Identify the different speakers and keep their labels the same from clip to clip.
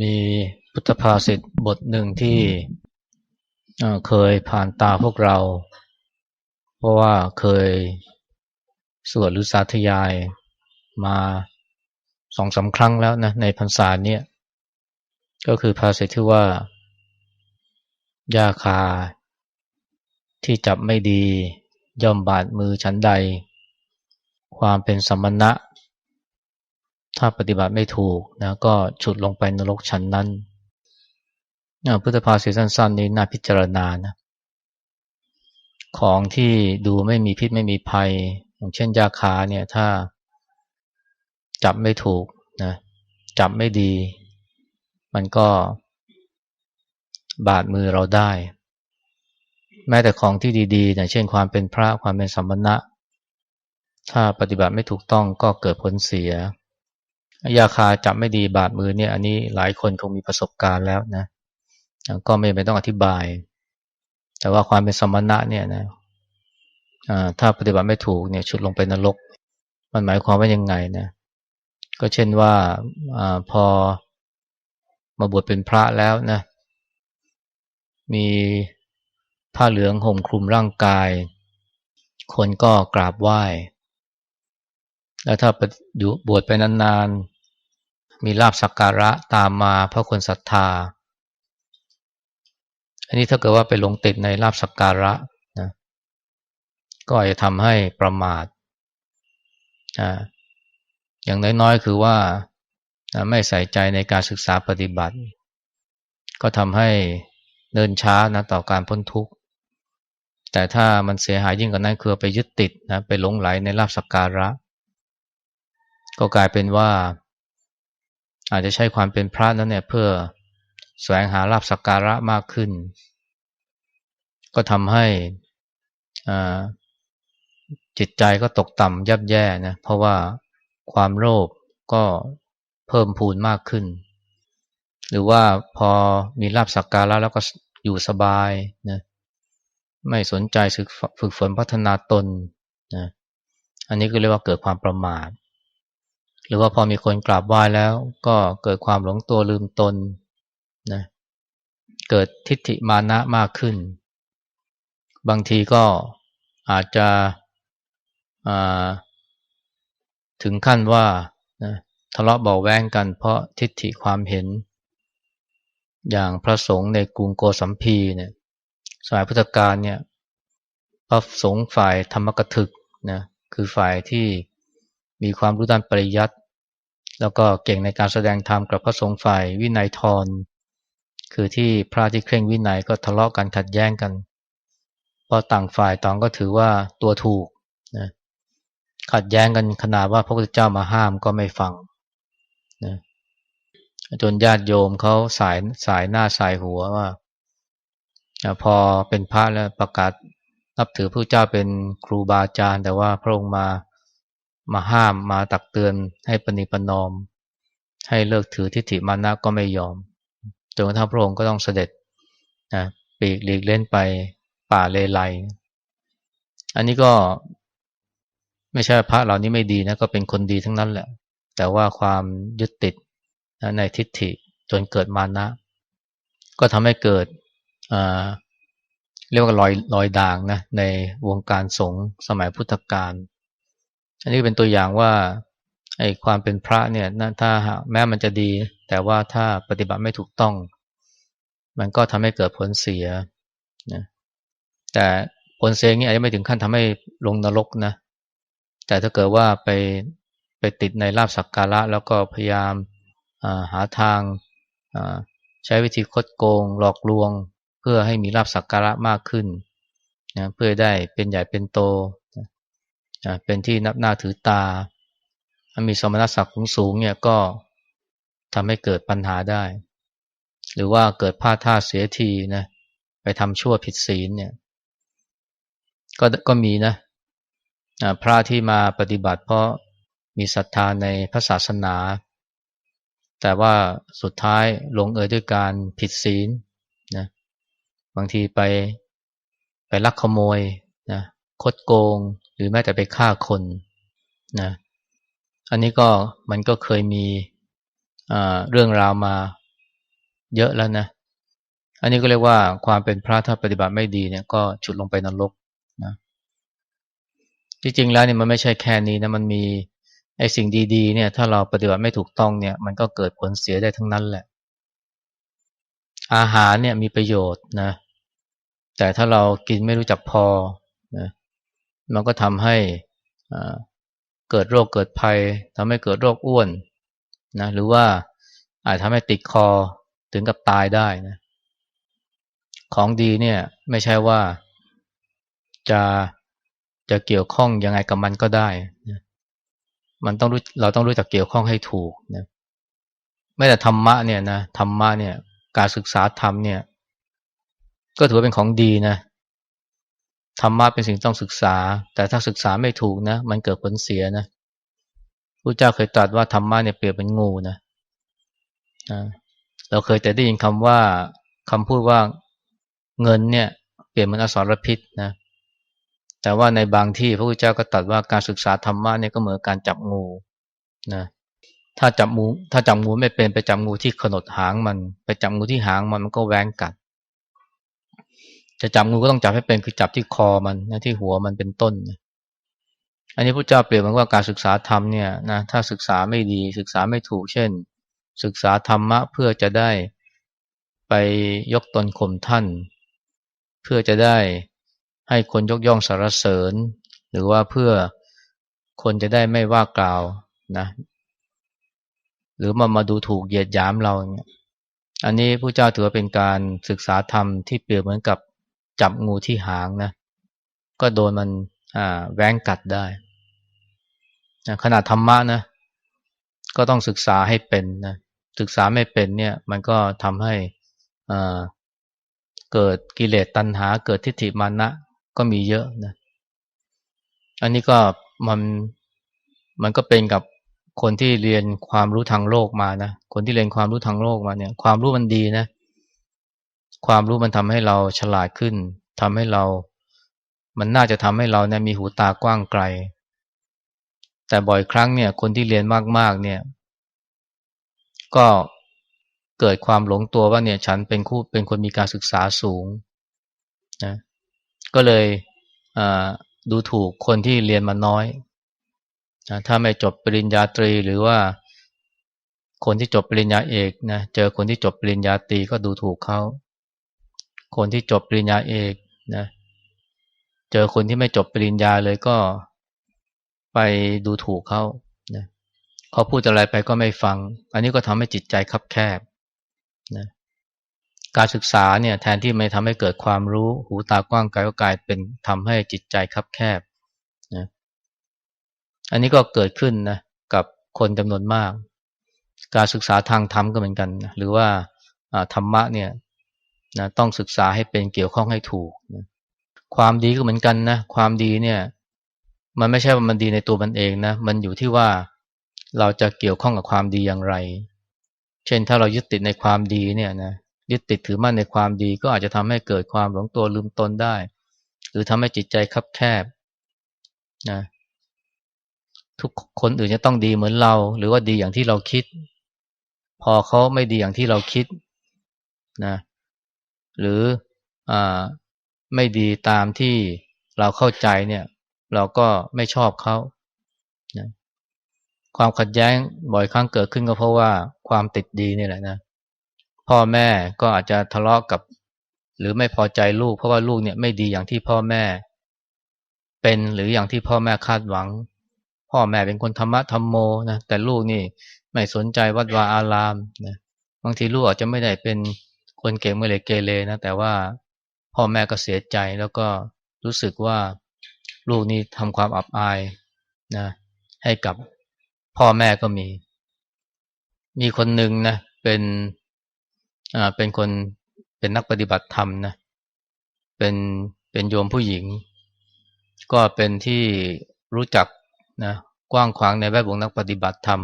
Speaker 1: มีพุทธภาษิตบทหนึ่งที่เคยผ่านตาพวกเรา เพราะว่าเคยสวดหรือสาธยายมาสองสาครั้งแล้วนะในพรรษาเนี้ยก็คือภาษิตที่ว่ายาคา ที่จับไม่ดีย่อมบาดมือชั้นใด ความเป็นสมณะ ถ้าปฏิบัติไม่ถูกนะก็ฉุดลงไปนรกชั้นนั้นพุทธภาษิตสั้นๆนี้น่าพิจารณานะของที่ดูไม่มีพิษไม่มีภัย อย่างเช่นยาคาเนี่ยถ้าจับไม่ถูกนะจับไม่ดี มันก็บาดมือเราได้ แม้แต่ของที่ดีๆนะเช่นความเป็นพระความเป็นสัมณะถ้าปฏิบัติไม่ถูกต้องก็เกิดผลเสีย ยาคาจับไม่ดีบาดมือเนี่ย อันนี้หลายคนคงมีประสบการณ์แล้วนะก็ไม่ไม่ต้องอธิบาย แต่ว่าความเป็นสมณะเนี่ยนะถ้าปฏิบัติไม่ถูกเนี่ยชุดลงไปนรก มันหมายความว่ายังไงนะก็เช่นว่าอพอมาบวชเป็นพระแล้วนะ มีผ้าเหลืองห่มคลุมร่างกาย คนก็กราบไหว้ แล้วถ้าอยู่บวชไปนาน มีลาบสักการะตามมาเพราะคนศรัทธา อันนี้ถ้าเกิดว่าไปหลงติดในลาบสักการะนะก็อาจจะทำให้ประมาทอ่าอย่างน้อยๆคือว่าไม่ใส่ใจในการศึกษาปฏิบัติ ก็ทำให้เดินช้านะต่อการพ้นทุกข์ แต่ถ้ามันเสียหายยิ่งกว่านั้นคือไปยึดติดนะไปหลงไหลในลาบสักการะ ก็กลายเป็นว่า อาจจะใช้ความเป็นพระนั้นเนี่ยเพื่อแสวงหาลาบสักการะมากขึ้น ก็ทำให้จิตใจก็ตกต่ำยับแย่นะเพราะว่าความโลภก็เพิ่มพูนมากขึ้น หรือว่าพอมีลาบสักการะแล้วก็อยู่สบายนะไม่สนใจฝึกฝนพัฒนาตนนะอันนี้ก็เรียกว่าเกิดความประมาท หรือว่าพอมีคนกราบไหว้แล้วก็เกิดความหลงตัวลืมตนนะเกิดทิฏฐิมานะมากขึ้น บางทีก็อาจจะถึงขั้นว่านะทะเลาะเบาแวงกันเพราะทิฏฐิความเห็น อย่างพระสงฆ์ในกรุงโกสัมพีเนี่ยสมัยพุทธกาลเนี่ยพระสงฆ์ฝ่ายธรรมกถึกนะคือฝ่ายที่ มีความรู้ด้านปริยัติแล้วก็เก่งในการแสดงธรรมกับพระสงฆ์ฝ่ายวินัยทรคือที่พระที่เคร่งวินัยก็ทะเลาะกันขัดแย้งกันพราะต่างฝ่ายต่างก็ถือว่าตัวถูกนะขัดแย้งกันขนาดว่าพระพุทธเจ้ามาห้ามก็ไม่ฟังนะจนญาติโยมเขาสายสายหน้าสายหัวว่าพอเป็นพระแล้วประกาศนับถือพระเจ้าเป็นครูบาอาจารย์ แต่ว่าพระองค์มา มาห้ามมาตักเตือนให้ปณิปนอม ให้เลิกถือทิฏฐิมานะก็ไม่ยอมจนกระทั่งพระองค์ก็ต้องเสด็จนะปีกหลีกเล่นไปป่าเลไลอันนี้ก็ไม่ใช่พระเหล่านี้ไม่ดีนะก็เป็นคนดีทั้งนั้นแหละ แต่ว่าความยึดติดนะในทิฏฐิจนเกิดมานะ ก็ทำให้เกิดเรียกว่าลอยลอยด่างนะในวงการสงฆ์สมัยพุทธกาล อันนี้เป็นตัวอย่างว่าไอ้ความเป็นพระเนี่ยถ้าแม้มันจะดี แต่ว่าถ้าปฏิบัติไม่ถูกต้อง มันก็ทำให้เกิดผลเสียนะแต่ผลเสียนี้อาจจะไม่ถึงขั้นทำให้ลงนรกนะแต่ถ้าเกิดว่าไปไปติดในลาบสักการะ แล้วก็พยายามหาทางใช้วิธีคดโกง หลอกลวง เพื่อให้มีลาบสักการะมากขึ้นนะเพื่อได้เป็นใหญ่เป็นโต เป็นที่นับหน้าถือตา มีสมณศักดิ์สูงเนี่ยก็ทำให้เกิดปัญหาได้ หรือว่าเกิดพลาดท่าเสียทีนะไปทำชั่วผิดศีลเนี่ย ก็ก็มีนะพระที่มาปฏิบัติเพราะมีศรัทธาในพระศาสนา แต่ว่าสุดท้ายลงเอยด้วยการผิดศีลนะบางทีไปไปลักขโมยนะคดโกง หรือแม้แต่ไปฆ่าคนนะอันนี้ก็มันก็เคยมีเรื่องราวมาเยอะแล้วนะ อันนี้ก็เรียกว่าความเป็นพระถ้าปฏิบัติไม่ดีเนี่ยก็ฉุดลงไปนรกนะที่จริงแล้วเนี่ยมันไม่ใช่แค่นี้นะมันมีไอ้สิ่งดีๆเนี่ยถ้าเราปฏิบัติไม่ถูกต้องเนี่ยมันก็เกิดผลเสียได้ทั้งนั้นแหละ อาหารเนี่ยมีประโยชน์นะ แต่ถ้าเรากินไม่รู้จักพอ มันก็ทำให้เกิดโรคเกิดภัยทำให้เกิดโรคอ้วนนะหรือว่าอาจทำให้ติดคอถึงกับตายได้นะของดีเนี่ยไม่ใช่ว่าจะจะเกี่ยวข้องยังไงกับมันก็ได้นะมันต้องรู้เราต้องรู้จักเกี่ยวข้องให้ถูกนะไม่แต่ธรรมะเนี่ยนะธรรมะเนี่ยการศึกษาธรรมเนี่ย ก็ถือว่าเป็นของดีนะ ธรรมะเป็นสิ่งต้องศึกษา แต่ถ้าศึกษาไม่ถูกนะ มันเกิดผลเสียนะพระเจ้าเคยตรัสว่าธรรมะเนี่ยเปรียบเป็นงูนะเราเคยแต่ได้ยินคำว่าคำพูดว่าเงินเนี่ย เปลี่ยนเหมือนอสรพิษนะ แต่ว่าในบางที่พระพุทธเจ้าก็ตรัสว่าการศึกษาธรรมะเนี่ยก็เหมือนการจับงูนะถ้าจับงูถ้าจับงูไม่เป็นไปจับงูที่ขนดหางมัน ไปจับงูที่หางมันมันก็แหวงกัด จะจับงูก็ต้องจับให้เป็นคือจับที่คอมันนะที่หัวมันเป็นต้นอันนี้พระเจ้าเปรียบเหมือนว่าการศึกษาธรรมเนี่ยนะถ้าศึกษาไม่ดีศึกษาไม่ถูก เช่น ศึกษาธรรมะเพื่อจะได้ไปยกตนข่มท่าน เพื่อจะได้ให้คนยกย่องสรรเสริญ หรือว่าเพื่อคนจะได้ไม่ว่ากล่าวนะหรือมามาดูถูกเหยียดหยามเราเนี่ยอันนี้พระเจ้าถือว่าเป็นการศึกษาธรรมที่เปรียบเหมือนกับ จับงูที่หางนะ ก็โดนมันอ่าแว้งกัดได้นะขนาดธรรมะนะ ก็ต้องศึกษาให้เป็นนะศึกษาไม่เป็นเนี่ย มันก็ทำให้เกิดกิเลสตัณหา เกิดทิฏฐิมานะ ก็มีเยอะนะ อันนี้ก็มันมันก็เป็นกับคนที่เรียนความรู้ทางโลกมานะ คนที่เรียนความรู้ทางโลกมาเนี่ย ความรู้มันดีนะ ความรู้มันทำให้เราฉลาดขึ้นทำให้เรา มันน่าจะทำให้เราเนี่ยมีหูตากว้างไกล แต่บ่อยครั้งเนี่ย คนที่เรียนมากๆ เนี่ย ก็เกิดความหลงตัวว่าเนี่ย ฉันเป็นคู่เป็นคนมีการศึกษาสูงนะก็เลยดูถูกคนที่เรียนมาน้อยนะถ้าไม่จบปริญญาตรีหรือว่าคนที่จบปริญญาเอกนะเจอคนที่จบปริญญาตรีก็ดูถูกเขา คนที่จบปริญญาเอกนะเจอคนที่ไม่จบปริญญาเลยก็ไปดูถูกเขานะเขาพูดอะไรไปก็ไม่ฟัง อันนี้ก็ทำให้จิตใจคับแคบนะการศึกษาเนี่ยแทนที่ไม่ทำให้เกิดความรู้หูตากว้างไกลก็กลายเป็นทำให้จิตใจคับแคบนะอันนี้ก็เกิดขึ้นนะกับคนจำนวนมาก การศึกษาทางธรรมก็เหมือนกันนะหรือว่าธรรมะเนี่ย นะต้องศึกษาให้เป็นเกี่ยวข้องให้ถูกนะความดีก็เหมือนกันนะความดีเนี่ย มันไม่ใช่ว่ามันดีในตัวมันเองนะมันอยู่ที่ว่าเราจะเกี่ยวข้องกับความดีอย่างไร เช่นถ้าเรายึดติดในความดีเนี่ยนะยึดติดถือมั่นในความดีก็อาจจะทำให้เกิดความหลงตัวลืมตนได้ หรือทำให้จิตใจคับแคบนะทุกคนอื่นจะต้องดีเหมือนเรา หรือว่าดีอย่างที่เราคิด พอเขาไม่ดีอย่างที่เราคิดนะ หรืออไม่ดีตามที่เราเข้าใจเนี่ย เราก็ไม่ชอบเขานะความขัดแย้งบ่อยครั้งเกิดขึ้นก็เพราะว่าความติดดีนี่แหละนะพ่อแม่ก็อาจจะทะเลาะกกับ หรือไม่พอใจลูก เพราะว่าลูกเนี่ยไม่ดีอย่างที่พ่อแม่ เป็นหรืออย่างที่พ่อแม่คาดหวัง พ่อแม่เป็นคนธรรมะธรรมโมนะแต่ลูกนี่ไม่สนใจวัดวาอารามนะบางทีลูกอาจจะไม่ได้เป็น คนเก่งไม่เลยเกเรนะแต่ว่าพ่อแม่ก็เสียใจแล้วก็รู้สึกว่าลูกนี้ทำความอับอายนะให้กับพ่อแม่ก็มี มีคนหนึ่งนะเป็นอ่าเป็นคนเป็นนักปฏิบัติธรรมนะเป็นเป็นโยมผู้หญิง ก็เป็นที่รู้จักนะกว้างขวางในแวดวงนักปฏิบัติธรรม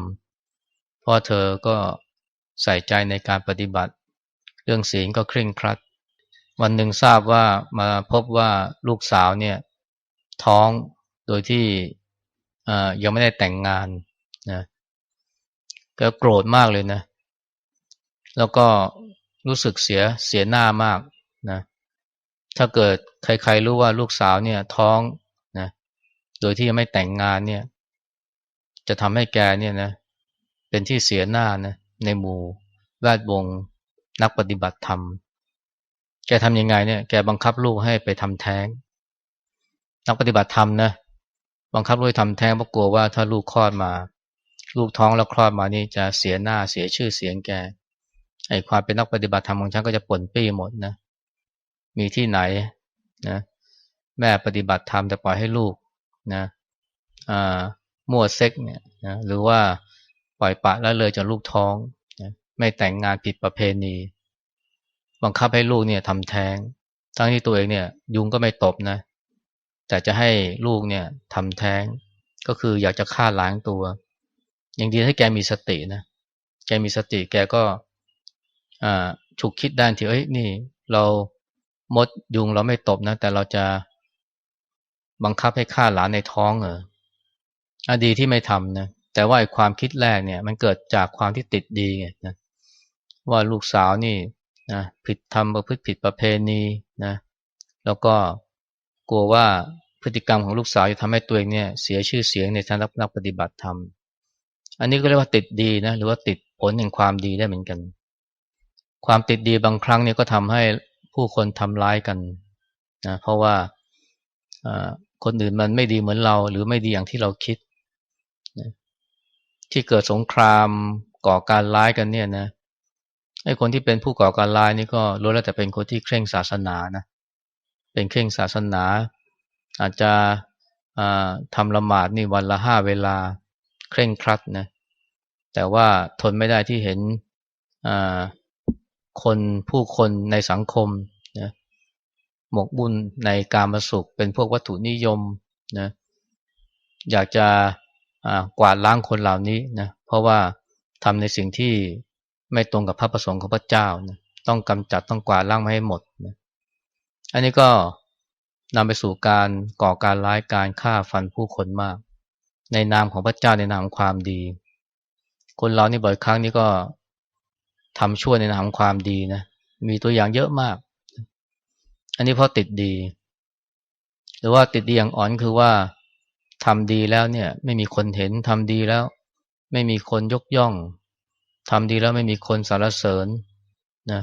Speaker 1: เพราะเธอก็ใส่ใจในการปฏิบัติ รื่องศีลก็เคร่งครัด วันหนึ่งทราบว่ามาพบว่าลูกสาวเนี่ยท้องโดยที่ยังไม่ได้แต่งงานนะก็โกรธมากเลยนะ แล้วก็รู้สึกเสียเสียหน้ามากนะถ้าเกิดใครๆรู้ว่าลูกสาวเนี่ยท้องนะโดยที่ยังไม่แต่งงานเนี่ย จะทำให้แกเนี่ยนะเป็นที่เสียหน้านะในหมู่แวดวง นักปฏิบัติธรรม แกทำยังไงเนี่ย แกบังคับลูกให้ไปทำแท้ง นักปฏิบัติธรรมนะ บังคับลูกทำแท้งเพราะกลัวว่าถ้าลูกคลอดมา ลูกท้องแล้วคลอดมานี่จะเสียหน้าเสียชื่อเสียงแก ไอ้ความเป็นนักปฏิบัติธรรมของฉันก็จะป่นปี้หมดนะ มีที่ไหนนะ แม่ปฏิบัติธรรมแต่ปล่อยให้ลูกนะอ่ามั่วเซ็กเนี่ยนะหรือว่าปล่อยปะแล้วเลยจนลูกท้อง ไม่แต่งงานผิดประเพณี บังคับให้ลูกเนี่ยทำแท้ง ทั้งที่ตัวเองเนี่ยยุงก็ไม่ตบนะ แต่จะให้ลูกเนี่ยทำแท้ง ก็คืออยากจะฆ่าล้างตัว อย่างดีให้แกมีสตินะ แกมีสติแกก็ฉุกคิดได้ที่เอ้ยนี่ เรามดยุงเราไม่ตบนะ แต่เราจะบังคับให้ฆ่าหลานในท้องเหรออดีที่ไม่ทำนะ แต่ว่าความคิดแรกเนี่ย มันเกิดจากความที่ติดดีไงนะ ว่าลูกสาวนี่นะผิดทำประพฤติผิดประเพณีนะแล้วก็กลัวว่าพฤติกรรมของลูกสาวจะทำให้ตัวเองเนี่ยเสียชื่อเสียงในทางนักปฏิบัติธรรม อันนี้ก็เรียกว่าติดดีนะหรือว่าติดผลแห่งความดีได้เหมือนกัน ความติดดีบางครั้งเนี่ยก็ทำให้ผู้คนทำร้ายกันนะเพราะว่าคนอื่นมันไม่ดีเหมือนเรา หรือไม่ดีอย่างที่เราคิด ที่เกิดสงครามก่อการร้ายกันเนี่ยนะ ไอ้คนที่เป็นผู้ก่อการร้ายนี่ก็รู้แล้วแต่เป็นคนที่เคร่งศาสนานะเป็นเคร่งศาสนา อาจจะทำละหมาดนี่วันละห้าเวลาเคร่งครัดนะแต่ว่าทนไม่ได้ที่เห็นคนผู้คนในสังคมนะหมกบุญในการมาสุขเป็นพวกวัตถุนิยมนะอยากจะกวาดล้างคนเหล่านี้นะเพราะว่าทำในสิ่งที่ ไม่ตรงกับพระประสงค์ของพระเจ้านะต้องกำจัดต้องกวาดล้างมาให้หมดนะอันนี้ก็นำไปสู่การก่อการร้ายการฆ่าฟันผู้คนมาก ในนามของพระเจ้าในนามความดี คนเรานี่บ่อยครั้งนี่ก็ทำชั่วในนามความดีนะมีตัวอย่างเยอะมาก อันนี้เพราะติดดี หรือว่าติดดีอย่างอ่อนคือว่าทำดีแล้วเนี่ย ไม่มีคนเห็นทำดีแล้ว ไม่มีคนยกย่อง ทำดีแล้วไม่มีคนสรรเสริญนะ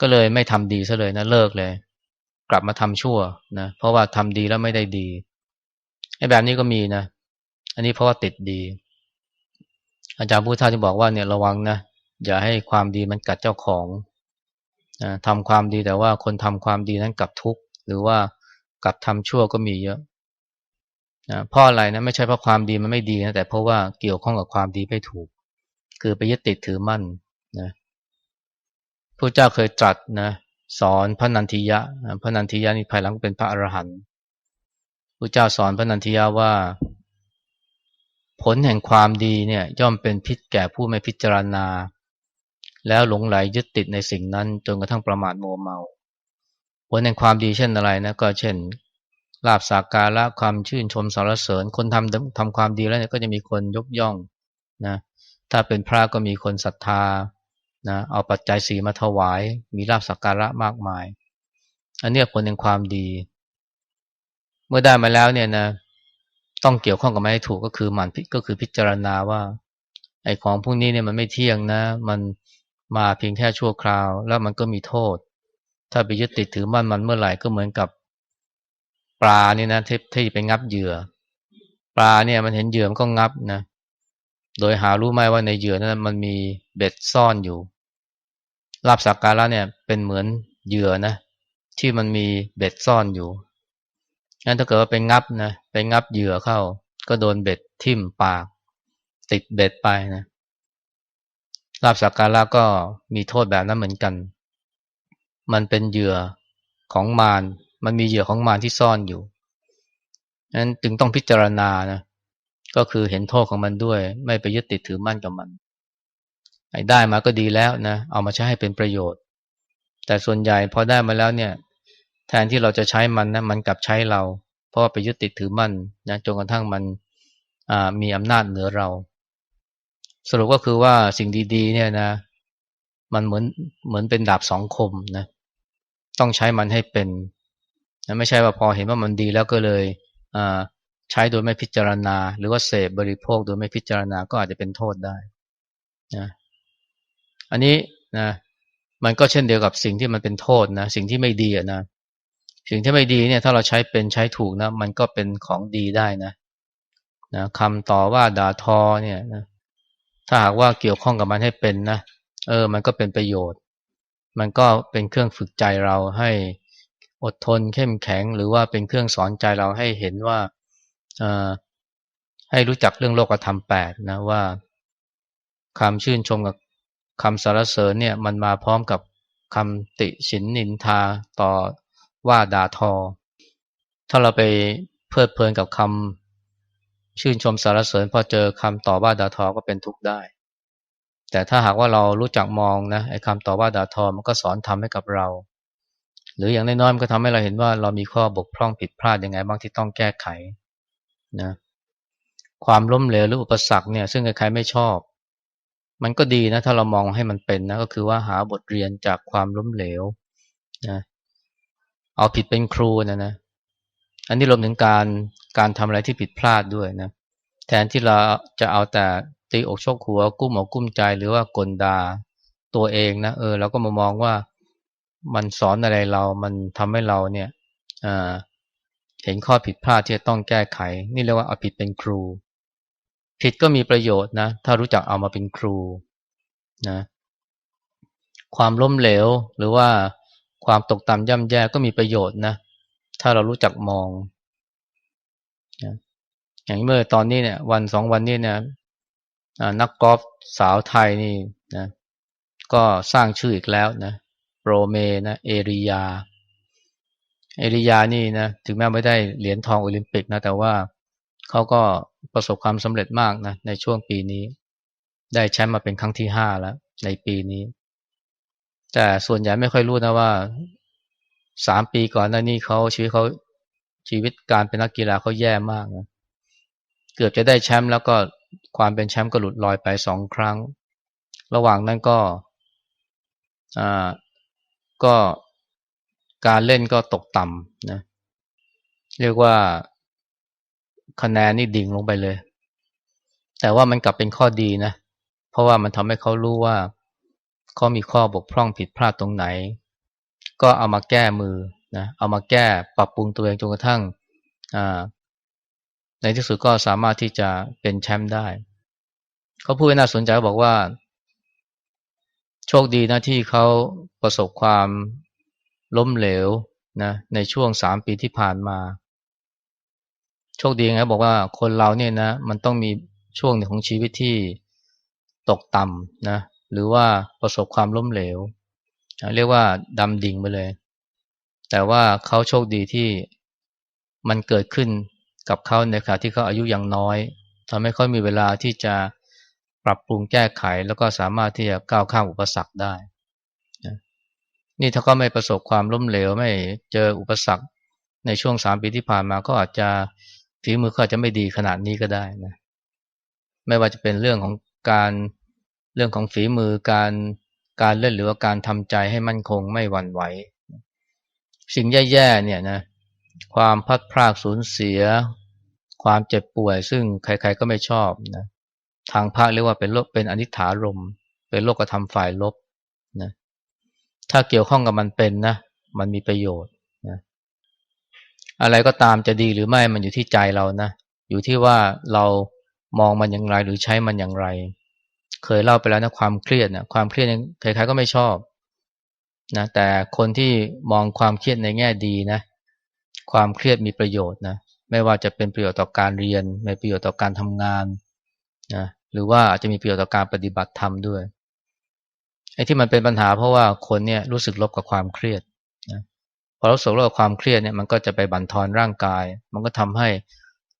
Speaker 1: ก็เลยไม่ทำดีซะเลยนะเลิกเลย กลับมาทำชั่วนะเพราะว่าทำดีแล้วไม่ได้ดีไอ้แบบนี้ก็มีนะ อันนี้เพราะว่าติดดี อาจารย์พุทธาที่บอกว่าเนี่ยระวังนะอย่าให้ความดีมันกัดเจ้าของนะทำความดีแต่ว่าคนทำความดีนั้นกลับทุกข์หรือว่ากลับทำชั่วก็มีเยอะนะเพราะอะไรนะไม่ใช่เพราะความดีมันไม่ดีนะแต่เพราะว่าเกี่ยวข้องกับความดีไม่ถูก คือไปยึดติดถือมั่นนะพระเจ้าเคยตรัสนะสอนพระนันทิยะพระนันทิยะนี่ภายหลังเป็นพระอรหันต์พระเจ้าสอนพระนันทิยะว่า ผลแห่งความดีเนี่ยย่อมเป็นพิษแก่ผู้ไม่พิจารณา แล้วหลงไหลยึดติดในสิ่งนั้น จนกระทั่งประมาทโมเมา ผลแห่งความดีเช่นอะไรนะก็เช่นลาบสาการะความชื่นชมสรรเสริญ คนทำทำความดีแล้วเนี่ยก็จะมีคนยกย่องนะ ถ้าเป็นพระก็มีคนศรัทธานะเอาปัจจัยสีมาถวาย มีลาบสักการะมากมาย อันนี้ผลแห่งความดี เมื่อได้มาแล้วเนี่ยนะต้องเกี่ยวข้องกับมันให้ถูกก็คือหมันก็คือพิจารณาว่าไอ้ของพวกนี้เนี่ยมันไม่เที่ยงนะ มันมาเพียงแค่ชั่วคราว แล้วมันก็มีโทษ ถ้าไปยึดติดถือมันมันเมื่อไหร่ก็เหมือนกับปลาเนี่ยนะที่ที่ไปงับเหยื่อ ปลาเนี่ยมันเห็นเหยื่อมันก็งับนะ โดยหารู้ไหมว่าในเหยื่อนั้นมันมีเบ็ดซ่อนอยู่ลาบสักการะเนี่ยเป็นเหมือนเหยื่อนะ ที่มันมีเบ็ดซ่อนอยู่งั้นถ้าเกิดว่าไปงับนะไปงับเหยื่อเข้า ก็โดนเบ็ดทิ่มปาก ติดเบ็ดไปนะลาบสักการะก็มีโทษแบบนั้นเหมือนกัน มันเป็นเหยื่อของมารมันมีเหยื่อของมารที่ซ่อนอยู่นั้นจึงต้องพิจารณานะ ก็คือเห็นโทษของมันด้วย ไม่ไปยึดติดถือมั่นกับมันไอ้ได้มาก็ดีแล้วนะ เอามาใช้ให้เป็นประโยชน์ แต่ส่วนใหญ่พอได้มาแล้วเนี่ย แทนที่เราจะใช้มันนะมันกลับใช้เรา เพราะว่าไปยึดติดถือมั่นนะจนกระทั่งมันมีอำนาจเหนือเรา สรุปก็คือว่าสิ่งดีๆ เนี่ยนะ มันเหมือนเหมือนเป็นดาบสองคมนะ ต้องใช้มันให้เป็นนะไม่ใช่ว่าพอเห็นว่ามันดีแล้วก็เลย ใช้โดยไม่พิจารณา หรือว่าเสพบริโภคโดยไม่พิจารณาก็อาจจะเป็นโทษได้นะอันนี้นะมันก็เช่นเดียวกับสิ่งที่มันเป็นโทษนะสิ่งที่ไม่ดีนะสิ่งที่ไม่ดีเนี่ยถ้าเราใช้เป็นใช้ถูกนะมันก็เป็นของดีได้นะนะคำต่อว่าด่าทอเนี่ยนะถ้าหากว่าเกี่ยวข้องกับมันให้เป็นนะเออ มันก็เป็นประโยชน์ มันก็เป็นเครื่องฝึกใจเราให้อดทนเข้มแข็ง หรือว่าเป็นเครื่องสอนใจเราให้เห็นว่า ให้รู้จักเรื่องโลกธรรมแปดนะว่าคำชื่นชมกับคำสรรเสริญเนี่ยมันมาพร้อมกับคำติฉินนินทาต่อว่าด่าทอ ถ้าเราไปเพลิดเพลินกับคำชื่นชมสารเสริญพอเจอคำต่อว่าด่าทอก็เป็นทุกข์ได้ แต่ถ้าหากว่าเรารู้จักมองนะไอ้คำต่อว่าด่าทอมันก็สอนทำให้กับเรา หรืออย่างน้อยๆมันก็ทำให้เราเห็นว่าเรามีข้อบกพร่องผิดพลาดยังไงบ้างที่ต้องแก้ไข นะความล้มเหลวหรืออุปสรรคเนี่ยซึ่งใครๆไม่ชอบ มันก็ดีนะถ้าเรามองให้มันเป็นนะก็คือว่าหาบทเรียนจากความล้มเหลวนะเอาผิดเป็นครูนะนะอันนี้รวมถึงการการทำอะไรที่ผิดพลาดด้วยนะแทนที่เราจะเอาแต่ตีอกชกหัวกุ้มอกกุ้มใจหรือว่ากลดาตัวเองนะเออเราก็มามองว่ามันสอนอะไรเรา มันทำให้เราเนี่ย เห็นข้อผิดพลาดที่จะต้องแก้ไข นี่เรียกว่าเอาผิดเป็นครู ผิดก็มีประโยชน์นะ ถ้ารู้จักเอามาเป็นครูนะความล้มเหลวหรือว่าความตกต่ำย่ำแย่ก็มีประโยชน์นะ ถ้าเรารู้จักมองนะอย่างเมื่อตอนนี้เนี่ย วันสองวันนี้เนี่ยนักกอล์ฟสาวไทยนี่นะก็สร้างชื่ออีกแล้วนะโปรเมนะเอริยา เอริยานี่นะถึงแม้ไม่ได้เหรียญทองโอลิมปิกนะแต่ว่าเขาก็ประสบความสำเร็จมากนะในช่วงปีนี้ ได้แชมป์มาเป็นครั้งที่ห้าแล้ว ในปีนี้ แต่ส่วนใหญ่ไม่ค่อยรู้นะว่าสามปีก่อนหน้านี้เขาชีวิตเขาชีวิตการเป็นนักกีฬาเขาแย่มากนะเกือบจะได้แชมป์แล้วก็ความเป็นแชมป์ก็หลุดลอยไปสองครั้ง ระหว่างนั้นก็อ่าก็ การเล่นก็ตกต่ำนะเรียกว่าคะแนนนี่ดิ่งลงไปเลย แต่ว่ามันกลับเป็นข้อดีนะ เพราะว่ามันทำให้เขารู้ว่าเขามีข้อบกพร่องผิดพลาดตรงไหน ก็เอามาแก้มือนะเอามาแก้ปรับปรุงตัวเองจนกระทั่งในที่สุดก็สามารถที่จะเป็นแชมป์ได้ เขาพูดน่าสนใจบอกว่า โชคดีนะที่เขาประสบความ ล้มเหลวนะในช่วงสามปีที่ผ่านมา โชคดีไงบอกว่าคนเราเนี่ยนะมันต้องมีช่วงหนึ่งของชีวิตที่ตกต่ำนะหรือว่าประสบความล้มเหลว เรียกว่าดำดิ่งไปเลย แต่ว่าเขาโชคดีที่มันเกิดขึ้นกับเขาในขณะที่เขาอายุยังน้อยทำให้เขามีเวลาที่จะปรับปรุงแก้ไขแล้วก็สามารถที่จะก้าวข้ามอุปสรรคได้ นี่ถ้าเขาไม่ประสบความล้มเหลวไม่เจออุปสรรค ในช่วงสามปีที่ผ่านมาก็อาจจะฝีมือเขาจะไม่ดีขนาดนี้ก็ได้นะไม่ว่าจะเป็นเรื่องของการเรื่องของฝีมือการการเล่นหรือว่าการทำใจให้มั่นคงไม่หวั่นไหว สิ่งแย่ๆเนี่ยนะความพัดพรากสูญเสีย ความเจ็บป่วย ซึ่งใครๆก็ไม่ชอบนะทางพระเรียกว่าเป็นโรคเป็นอนิถารมเป็นโรคกระทำฝ่ายลบ ถ้าเกี่ยวข้องกับมันเป็นนะ มันมีประโยชน์นะอะไรก็ตามจะดีหรือไม่มันอยู่ที่ใจเรานะ อยู่ที่ว่าเรามองมันอย่างไรหรือใช้มันอย่างไร เคยเล่าไปแล้วนะความเครียดนะความเครียดใครๆก็ไม่ชอบนะแต่คนที่มองความเครียดในแง่ดีนะ ความเครียดมีประโยชน์นะ ไม่ว่าจะเป็นประโยชน์ต่อการเรียนมีประโยชน์ต่อการทำงานนะหรือว่าอาจจะมีประโยชน์ต่อการปฏิบัติธรรมด้วย อ้ที่มันเป็นปัญหาเพราะว่าคนเนี่ยรู้สึกลบกับความเครียดนะพอรู้สึกลบกับความเครียดเนี่ยมันก็จะไปบั่นทอนร่างกาย มันก็ทำให้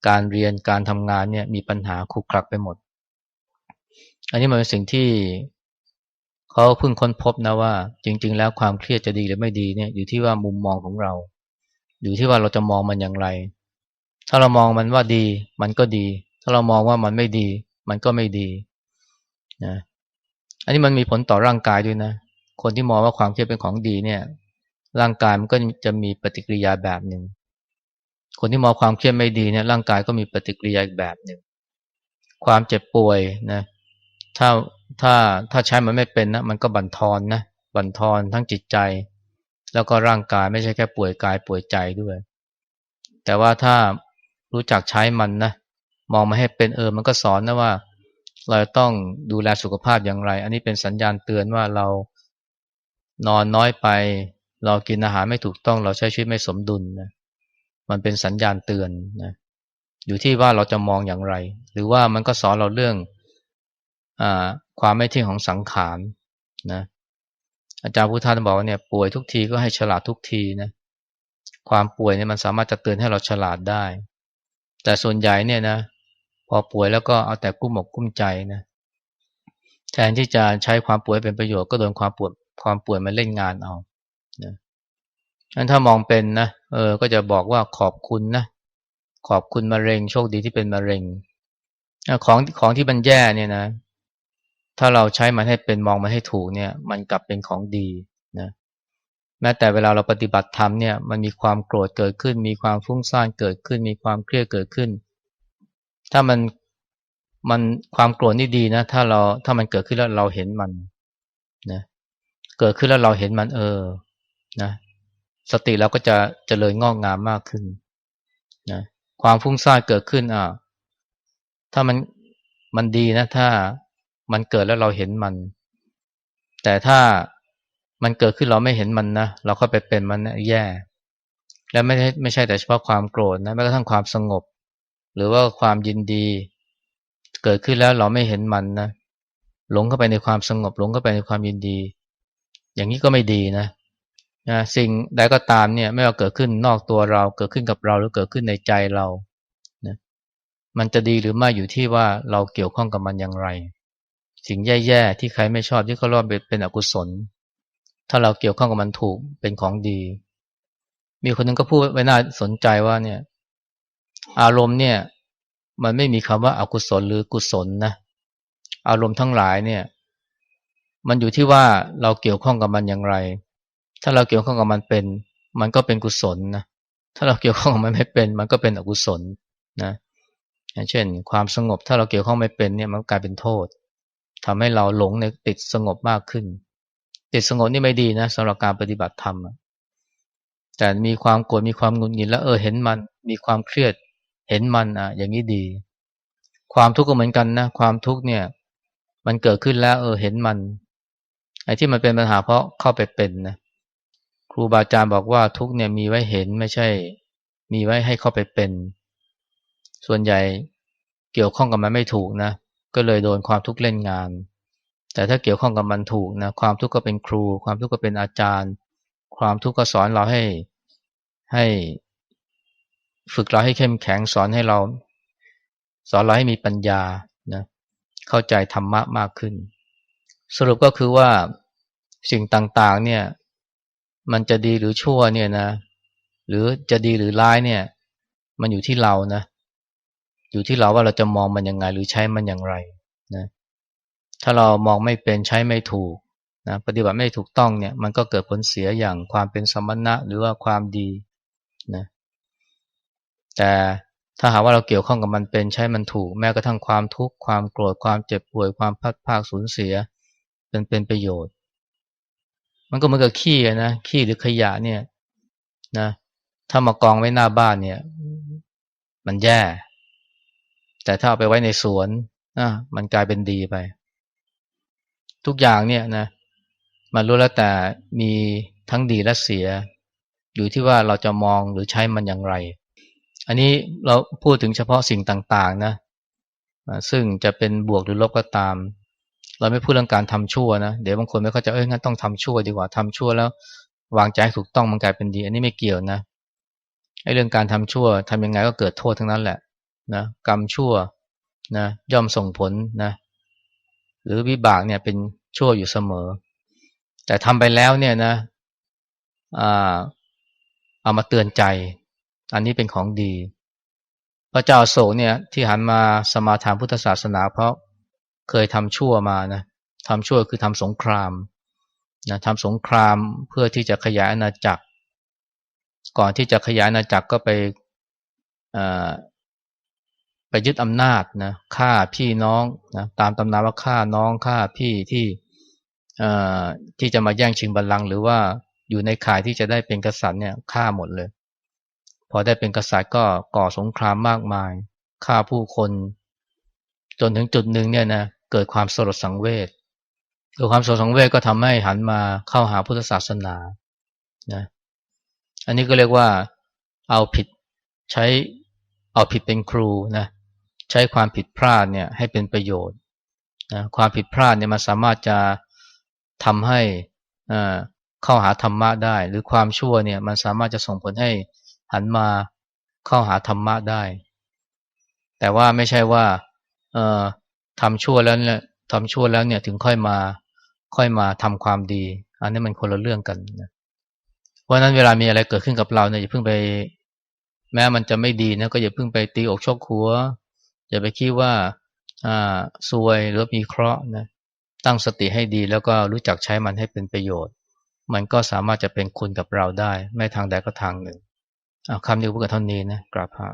Speaker 1: การเรียนการทำงานเนี่ยมีปัญหาคุกคลักไปหมด อันนี้มันเป็นสิ่งที่เขาเพิ่งค้นพบนะว่า จริง ๆ แล้วความเครียดจะดีหรือไม่ดีเนี่ยอยู่ที่ว่ามุมมองของเรา อยู่ที่ว่าเราจะมองมันอย่างไร ถ้าเรามองมันว่าดี มันก็ดี ถ้าเรามองว่ามันไม่ดี มันก็ไม่ดีนะ อันนี้มันมีผลต่อร่างกายด้วยนะ คนที่มองว่าความเครียดเป็นของดีเนี่ย ร่างกายมันก็จะมีปฏิกิริยาแบบหนึ่ง คนที่มองความเครียดไม่ดีเนี่ย ร่างกายก็มีปฏิกิริยาอีกแบบหนึ่ง ความเจ็บป่วยนะ ถ้าถ้าถ้าใช้มันไม่เป็นนะมันก็บั่นทอนนะ บั่นทอนทั้งจิตใจ แล้วก็ร่างกายไม่ใช่แค่ป่วยกายป่วยใจด้วย แต่ว่าถ้ารู้จักใช้มันนะ มองมาให้เป็นเออ มันก็สอนนะว่า เราต้องดูแลสุขภาพอย่างไร อันนี้เป็นสัญญาณเตือนว่าเรานอนน้อยไป เรากินอาหารไม่ถูกต้อง เราใช้ชีวิตไม่สมดุลนะมันเป็นสัญญาณเตือนนะอยู่ที่ว่าเราจะมองอย่างไร หรือว่ามันก็สอนเราเรื่องอความไม่เที่ยงของสังขารนะอาจารย์พุทธานบอกว่าเนี่ยป่วยทุกทีก็ให้ฉลาดทุกทีนะความป่วยเนี่ยมันสามารถจะเตือนให้เราฉลาดได้ แต่ส่วนใหญ่เนี่ยนะ พอป่วยแล้วก็เอาแต่กุ้มอกกุ้มใจนะแทนที่จะใช้ความป่วยเป็นประโยชน์ก็โดนความปวดความป่วยมาเล่นงานเอานะงั้นถ้ามองเป็นนะเออก็จะบอกว่าขอบคุณนะขอบคุณมะเร็งโชคดีที่เป็นมะเร็งของของที่มันแย่เนี่ยนะ ถ้าเราใช้มันให้เป็นมองมันให้ถูกเนี่ย มันกลับเป็นของดีนะแม้แต่เวลาเราปฏิบัติธรรมเนี่ยมันมีความโกรธเกิดขึ้น มีความฟุ้งซ่านเกิดขึ้น มีความเครียดเกิดขึ้น ถ้ามันมันความโกรธนี่ดีนะ ถ้าเราถ้ามันเกิดขึ้นแล้วเราเห็นมันนะเกิดขึ้นแล้วเราเห็นมันเออนะสติเราก็จะจะเจริญงอกงามมากขึ้นนะความฟุ้งซ่านเกิดขึ้นอะถ้ามันมันดีนะ ถ้ามันเกิดแล้วเราเห็นมัน แต่ถ้ามันเกิดขึ้นเราไม่เห็นมันนะเราเข้าไปเป็นมันนะแย่ และไม่ใช่ไม่ใช่แต่เฉพาะความโกรธนะแม้กระทั่งความสงบ หรือว่าความยินดี เกิดขึ้นแล้วเราไม่เห็นมันนะหลงเข้าไปในความสงบหลงเข้าไปในความยินดี อย่างนี้ก็ไม่ดีนะนะสิ่งใดก็ตามเนี่ยไม่ว่าเกิดขึ้นนอกตัวเราเกิดขึ้นกับเราหรือเกิดขึ้นในใจเรานะมันจะดีหรือไม่อยู่ที่ว่าเราเกี่ยวข้องกับมันอย่างไร สิ่งแย่ๆที่ใครไม่ชอบที่เขาเรียกเป็นอกุศล ถ้าเราเกี่ยวข้องกับมันถูกเป็นของดี มีคนนึงก็พูดไว้น่าสนใจว่าเนี่ย อารมณ์เนี่ย มันไม่มีคำว่าอากุศลหรือกุศลนะ อารมณ์ทั้งหลายเนี่ย มันอยู่ที่ว่าเราเกี่ยวข้องกับมันอย่างไร ถ้าเราเกี่ยวข้องกับมันเป็น มันก็เป็นกุศลนะ ถ้าเราเกี่ยวข้องกับมันไม่เป็น มันก็เป็นอกุศลนะอย่างเช่น ความสงบถ้าเราเกี่ยวข้องไม่เป็นเนี่ยมันกลายเป็นโทษทำให้เราหลงในติดสงบมากขึ้น ติดสงบนี่ไม่ดีนะสำหรับการปฏิบัติธรรมแต่มีความโกรธมีความงุนงิดแล้วเออเห็นมัน มีความเครียด เห็นมันอะ อย่างนี้ดี ความทุกข์ก็เหมือนกันนะ ความทุกข์เนี่ย มันเกิดขึ้นแล้ว เออ เห็นมัน ไอ้ที่มันเป็นปัญหาเพราะเข้าไปเป็นนะ ครูบาอาจารย์บอกว่าทุกเนี่ยมีไว้เห็นไม่ใช่ มีไว้ให้เข้าไปเป็น ส่วนใหญ่เกี่ยวข้องกับมันไม่ถูกนะ ก็เลยโดนความทุกข์เล่นงาน แต่ถ้าเกี่ยวข้องกับมันถูกนะ ความทุกข์ก็เป็นครู ความทุกข์ก็เป็นอาจารย์ ความทุกข์ก็สอนเราให้ให้ ฝึกเราให้เข้มแข็งสอนให้เรา สอนเราให้มีปัญญานะเข้าใจธรรมะมากขึ้น สรุปก็คือว่าสิ่งต่างๆเนี่ย มันจะดีหรือชั่วเนี่ยนะ หรือจะดีหรือร้ายเนี่ย มันอยู่ที่เรานะ อยู่ที่เราว่าเราจะมองมันยังไง หรือใช้มันอย่างไรนะถ้าเรามองไม่เป็นใช้ไม่ถูกนะปฏิบัติไม่ถูกต้องเนี่ย มันก็เกิดผลเสียอย่างความเป็นสมณะหรือว่าความดีนะ แต่ถ้าหากว่าเราเกี่ยวข้องกับมันเป็นใช้มันถูก แม้กระทั่งความทุกข์ความโกรธความเจ็บป่วยความพัดภาคสูญเสียเป็นเป็นประโยชน์ มันก็เหมือนกับขี้นะขี้หรือขยะเนี่ยนะถ้ามากองไว้หน้าบ้านเนี่ย มันแย่ แต่ถ้าเอาไปไว้ในสวนนะมันกลายเป็นดีไป ทุกอย่างเนี่ยนะมันรู้แล้วแต่มีทั้งดีและเสีย อยู่ที่ว่าเราจะมองหรือใช้มันอย่างไร อันนี้เราพูดถึงเฉพาะสิ่งต่างๆนะซึ่งจะเป็นบวกหรือลบก็ตาม เราไม่พูดเรื่องการทำชั่วนะเดี๋ยวบางคนไม่เข้าใจเอ้ยงั้นต้องทำชั่วดีกว่าทำชั่วแล้ว วางใจถูกต้องมันกลายเป็นดี อันนี้ไม่เกี่ยวนะไอ้เรื่องการทำชั่วทำยังไงก็เกิดโทษทั้งนั้นแหละนะกรรมชั่วนะย่อมส่งผลนะหรือวิบากเนี่ยเป็นชั่วอยู่เสมอ แต่ทำไปแล้วเนี่ยนะอ่าเอามาเตือนใจ อันนี้เป็นของดี พระเจ้าโศกเนี่ยที่หันมาสมาทานพุทธศาสนา เพราะเคยทำชั่วมานะทำชั่วคือทำสงครามนะทำสงครามเพื่อที่จะขยายอาณาจักร ก่อนที่จะขยายอาณาจักรก็ไปไปยึดอำนาจนะฆ่าพี่น้องนะตามตำนานว่าฆ่าน้องฆ่าพี่ที่ที่จะมาแย่งชิงบัลลังก์หรือว่าอยู่ในข่ายที่จะได้เป็นกษัตริย์เนี่ยฆ่าหมดเลย พอได้เป็นกษัตริย์ก็ก่อสงครามมากมายฆ่าผู้คน จนถึงจุดหนึ่งเนี่ยนะเกิดความสลดสังเวชเกิดความสลดสังเวชก็ทำให้หันมาเข้าหาพุทธศาสนานะอันนี้ก็เรียกว่าเอาผิดใช้เอาผิดเป็นครูนะใช้ความผิดพลาดเนี่ยให้เป็นประโยชน์นะความผิดพลาดเนี่ยมันสามารถจะทำให้เข้าหาธรรมะได้ หรือความชั่วเนี่ยมันสามารถจะส่งผลให้ หันมาเข้าหาธรรมะได้ แต่ว่าไม่ใช่ว่าเอ่อทำชั่วแล้วเนี่ยทำชั่วแล้วเนี่ยถึงค่อยมาค่อยมาทำความดี อันนี้มันคนละเรื่องกันนะเพราะนั้นเวลามีอะไรเกิดขึ้นกับเราเนี่ยอย่าเพิ่งไป แม้มันจะไม่ดีนะก็อย่าเพิ่งไปตีอกชกหัวอย่าไปคิดว่าอ่าซวยหรือมีเคราะห์นะตั้งสติให้ดีแล้วก็รู้จักใช้มันให้เป็นประโยชน์ มันก็สามารถจะเป็นคุณกับเราได้ ไม่ทางใดก็ทางหนึ่ง คำนี้พูดกับท่านี้นะกราบพระ